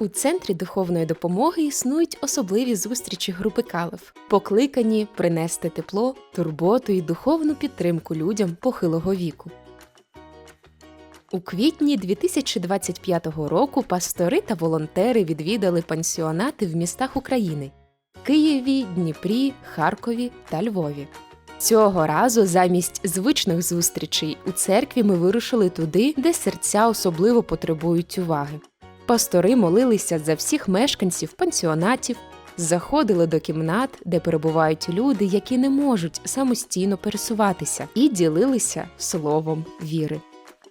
У центрі духовної допомоги існують особливі зустрічі групи калев, покликані принести тепло, турботу і духовну підтримку людям похилого віку. У квітні 2025 року пастори та волонтери відвідали пансіонати в містах України Києві, Дніпрі, Харкові та Львові. Цього разу замість звичних зустрічей у церкві ми вирушили туди, де серця особливо потребують уваги. Пастори молилися за всіх мешканців пансіонатів, заходили до кімнат, де перебувають люди, які не можуть самостійно пересуватися, і ділилися словом віри.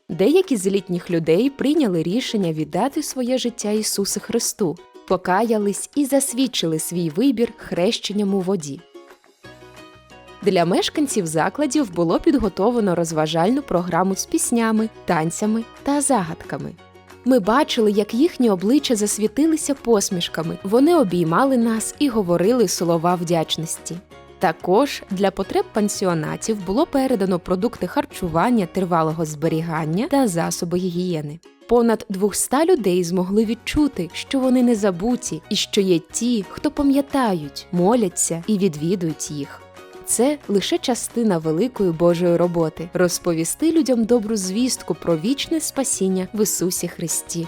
Деякі з літніх людей прийняли рішення віддати своє життя Ісусу Христу, покаялись і засвідчили свій вибір хрещенням у воді. Для мешканців закладів було підготовлено розважальну програму з піснями, танцями та загадками. Ми бачили, як їхні обличчя засвітилися посмішками. Вони обіймали нас і говорили слова вдячності. Також для потреб пансіонатів було передано продукти харчування, тривалого зберігання та засоби гігієни. Понад 200 людей змогли відчути, що вони не забуті і що є ті, хто пам'ятають, моляться і відвідують їх. Це лише частина великої Божої роботи розповісти людям добру звістку про вічне спасіння в Ісусі Христі.